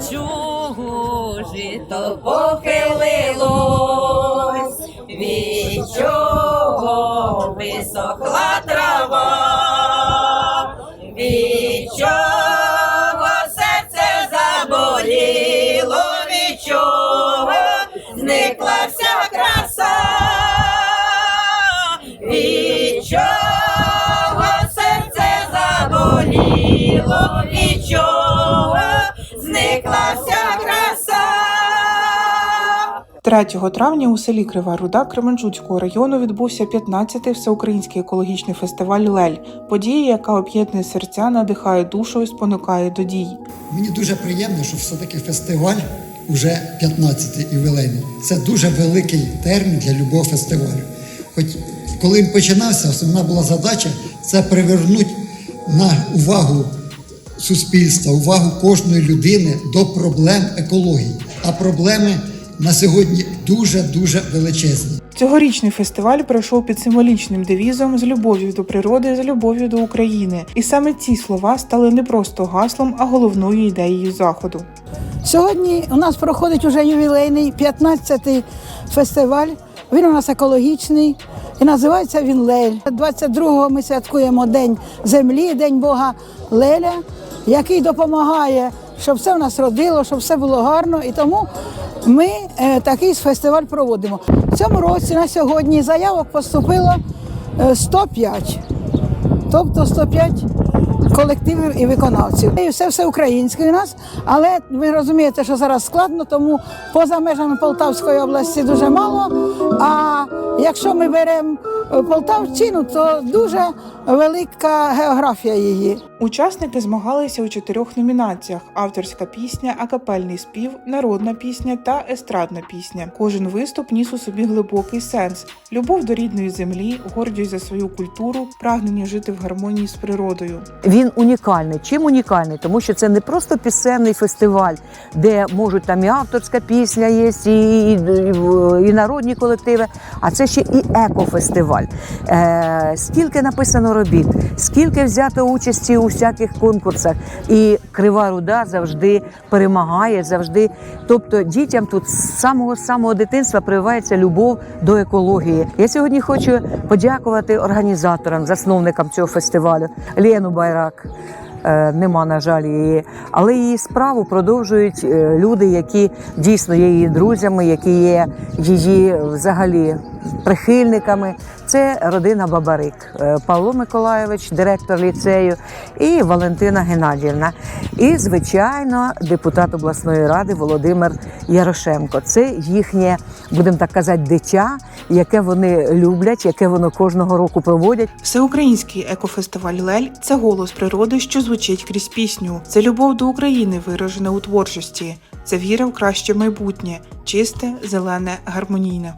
чужі то похилилось, від чого висохла трава, від чого серце заболіло, від чого зникла вся краса, від чого серце заболіло, 3 травня у селі Крива Руда Кременчуцького району відбувся 15-й всеукраїнський екологічний фестиваль Лель. Подія, яка об'єднує серця, надихає душу і спонукає до дій. Мені дуже приємно, що все-таки фестиваль уже 15-й ювілейний. Це дуже великий термін для любого фестивалю. Хоч коли він починався, основна була задача це привернути на увагу суспільства, увагу кожної людини до проблем екології. А проблеми на сьогодні дуже-дуже величезні. Цьогорічний фестиваль пройшов під символічним девізом з любов'ю до природи, з любов'ю до України. І саме ці слова стали не просто гаслом, а головною ідеєю заходу. Сьогодні у нас проходить уже ювілейний 15-й фестиваль. Він у нас екологічний і називається він Лель. 22-го ми святкуємо День землі, День Бога Леля, який допомагає, щоб все в нас родило, щоб все було гарно. І тому ми е, такий фестиваль проводимо. В цьому році на сьогодні заявок поступило е, 105. Тобто 105 колективів і виконавців. І все все українське у нас, але ви розумієте, що зараз складно, тому поза межами Полтавської області дуже мало. А якщо ми беремо е, Полтавщину, то дуже велика географія її. Учасники змагалися у чотирьох номінаціях: авторська пісня, акапельний спів, народна пісня та естрадна пісня. Кожен виступ ніс у собі глибокий сенс: любов до рідної землі, гордість за свою культуру, прагнення жити в гармонії з природою. Він унікальний. Чим унікальний? Тому що це не просто пісенний фестиваль, де можуть там і авторська пісня є, і, і, і народні колективи, а це ще і екофестиваль. Е, скільки написано робіт, скільки взято участі у всяких конкурсах, і крива руда завжди перемагає, завжди. Тобто дітям тут з самого самого дитинства прививається любов до екології. Я сьогодні хочу подякувати організаторам, засновникам цього фестивалю Лену Байрак. Е, Нема, на жаль, її, але її справу продовжують е, люди, які дійсно є її друзями, які є її взагалі прихильниками. Це родина Бабарик, Е, Павло Миколайович, директор ліцею, і Валентина Геннадіївна. І, звичайно, депутат обласної ради Володимир Ярошенко. Це їхнє, будемо так казати, дитя, яке вони люблять, яке воно кожного року проводять. Всеукраїнський екофестиваль Лель це голос природи, що звучить крізь пісню. Це любов до України, виражена у творчості. Це віра в краще майбутнє, чисте, зелене, гармонійне.